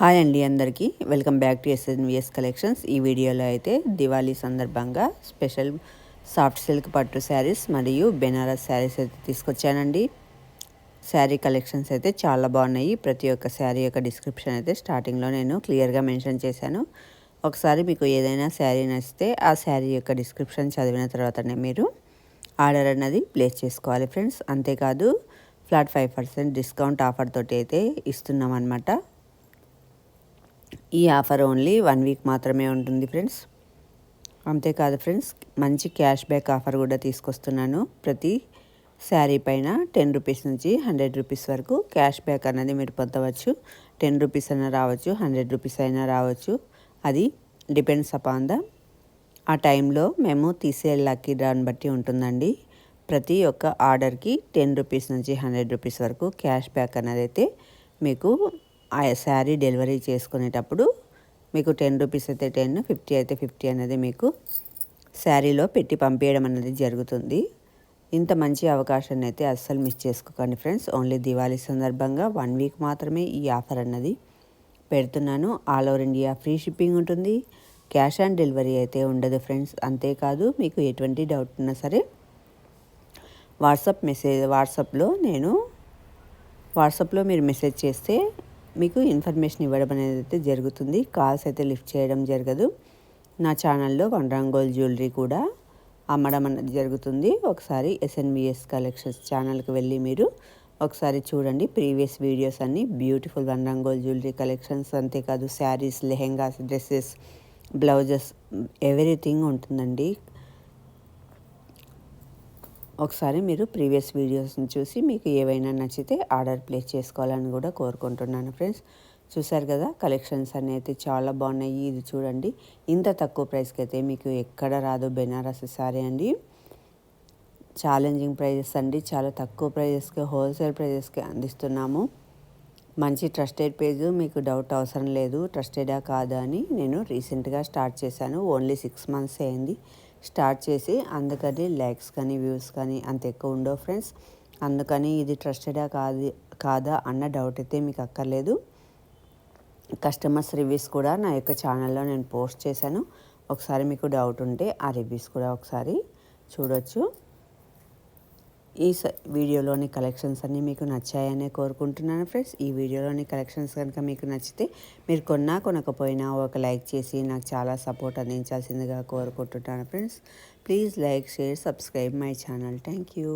Hi అండి అందరికీ. Welcome back to SNVS collections ఈ వీడియోలో అయితే దివాళీ సందర్భంగా స్పెషల్ సాఫ్ట్ సిల్క్ పట్టు శారీస్ మరియు బెనారస్ శారీస్ అయితే తీసుకొచ్చానండి. శారీ కలెక్షన్స్ అయితే చాలా బాగున్నాయి. ప్రతి ఒక్క శారీ యొక్క డిస్క్రిప్షన్ అయితే స్టార్టింగ్లో నేను క్లియర్గా మెన్షన్ చేశాను. ఒకసారి మీకు ఏదైనా శారీ నచ్చితే ఆ శారీ యొక్క డిస్క్రిప్షన్ చదివిన తర్వాతనే మీరు ఆర్డర్ అన్నది ప్లేస్ చేసుకోవాలి ఫ్రెండ్స్. అంతేకాదు flat five percent discount offer తోటి అయితే ఇస్తున్నాం అనమాట ఈ ఆఫర్ ఓన్లీ వన్ వీక్ మాత్రమే ఉంటుంది ఫ్రెండ్స్. అంతేకాదు ఫ్రెండ్స్ మంచి క్యాష్ బ్యాక్ ఆఫర్ కూడా తీసుకొస్తున్నాను. ప్రతి శారీ పైన టెన్ రూపీస్ నుంచి హండ్రెడ్ రూపీస్ వరకు క్యాష్ బ్యాక్ అనేది మీరు పొందవచ్చు. టెన్ రూపీస్ అయినా రావచ్చు హండ్రెడ్ రూపీస్ అయినా రావచ్చు. అది డిపెండ్స్ అపాన్ ద ఆ టైంలో మేము తీసే లక్కీ డ్రాన్ బట్టి ఉంటుందండి. ప్రతి ఒక్క ఆర్డర్కి టెన్ రూపీస్ నుంచి హండ్రెడ్ రూపీస్ వరకు క్యాష్ బ్యాక్ అనేది అయితే మీకు ఆ శారీ డెలివరీ చేసుకునేటప్పుడు మీకు టెన్ రూపీస్ అయితే టెన్ ఫిఫ్టీ అయితే ఫిఫ్టీ అనేది మీకు శారీలో పెట్టి పంపించడం అనేది జరుగుతుంది. ఇంత మంచి అవకాశాన్ని అయితే అస్సలు మిస్ చేసుకోకండి ఫ్రెండ్స్. ఓన్లీ దివాళీ సందర్భంగా వన్ వీక్ మాత్రమే ఈ ఆఫర్ అన్నది పెడుతున్నాను. All over India free shipping ఉంటుంది. క్యాష్ ఆన్ డెలివరీ అయితే ఉండదు ఫ్రెండ్స్. అంతేకాదు మీకు ఎటువంటి డౌట్ ఉన్నా సరే వాట్సాప్ మెసేజ్ వాట్సాప్లో నేను వాట్సాప్లో మీరు మెసేజ్ చేస్తే మీకు ఇన్ఫర్మేషన్ ఇవ్వడం అనేది అయితే జరుగుతుంది. కాల్స్ అయితే లిఫ్ట్ చేయడం జరగదు. నా ఛానల్లో వన్ రంగోల్ జ్యువెలరీ కూడా అమ్మడం అనేది జరుగుతుంది. ఒకసారి ఎస్ఎన్విఎస్ కలెక్షన్స్ ఛానల్కి వెళ్ళి మీరు ఒకసారి చూడండి. ప్రీవియస్ వీడియోస్ అన్నీ బ్యూటిఫుల్ వన్ రంగోల్ జ్యువెలరీ కలెక్షన్స్ అంతేకాదు saris lehengas dresses blouses everything ఉంటుందండి. ఒకసారి మీరు ప్రీవియస్ వీడియోస్ని చూసి మీకు ఏవైనా నచ్చితే ఆర్డర్ ప్లేస్ చేసుకోవాలని కూడా కోరుకుంటున్నాను ఫ్రెండ్స్. చూసారు కదా కలెక్షన్స్ అనేవి చాలా బాగున్నాయి. ఇది చూడండి ఇంత తక్కువ ప్రైస్కి అయితే మీకు ఎక్కడ రాదు బెనారస్ సారీ అండి. ఛాలెంజింగ్ ప్రైజెస్ అండి చాలా తక్కువ ప్రైజెస్కి హోల్సేల్ ప్రైజెస్కి అందిస్తున్నాము. మంచి ట్రస్టెడ్ పేజ్ మీకు డౌట్ అవసరం లేదు. ట్రస్టెడా కాదా అని నేను రీసెంట్గా స్టార్ట్ చేశాను. ఓన్లీ సిక్స్ మంత్స్ అయింది. స్టార్ట్ చేసి అందుకని లైక్స్ కానీ వ్యూస్ కానీ అంత ఎక్కువ ఉండవు ఫ్రెండ్స్. అందుకని ఇది ట్రస్టెడా కాదు కాదా అన్న డౌట్ అయితే మీకు అక్కర్లేదు. కస్టమర్స్ రివ్యూస్ కూడా నా యొక్క ఛానల్లో నేను పోస్ట్ చేశాను. ఒకసారి మీకు డౌట్ ఉంటే ఆ రివ్యూస్ కూడా ఒకసారి చూడొచ్చు. ఈ వీడియోలోని కలెక్షన్స్ అన్నీ మీకు నచ్చాయనే కోరుకుంటున్నాను ఫ్రెండ్స్. ఈ వీడియోలోని కలెక్షన్స్ కనుక మీకు నచ్చితే మీరు కొన్నా కొనకపోయినా ఒక లైక్ చేసి నాకు చాలా సపోర్ట్ అందించాల్సిందిగా కోరుకుంటున్నాను friends. Please like share subscribe my channel. Thank you.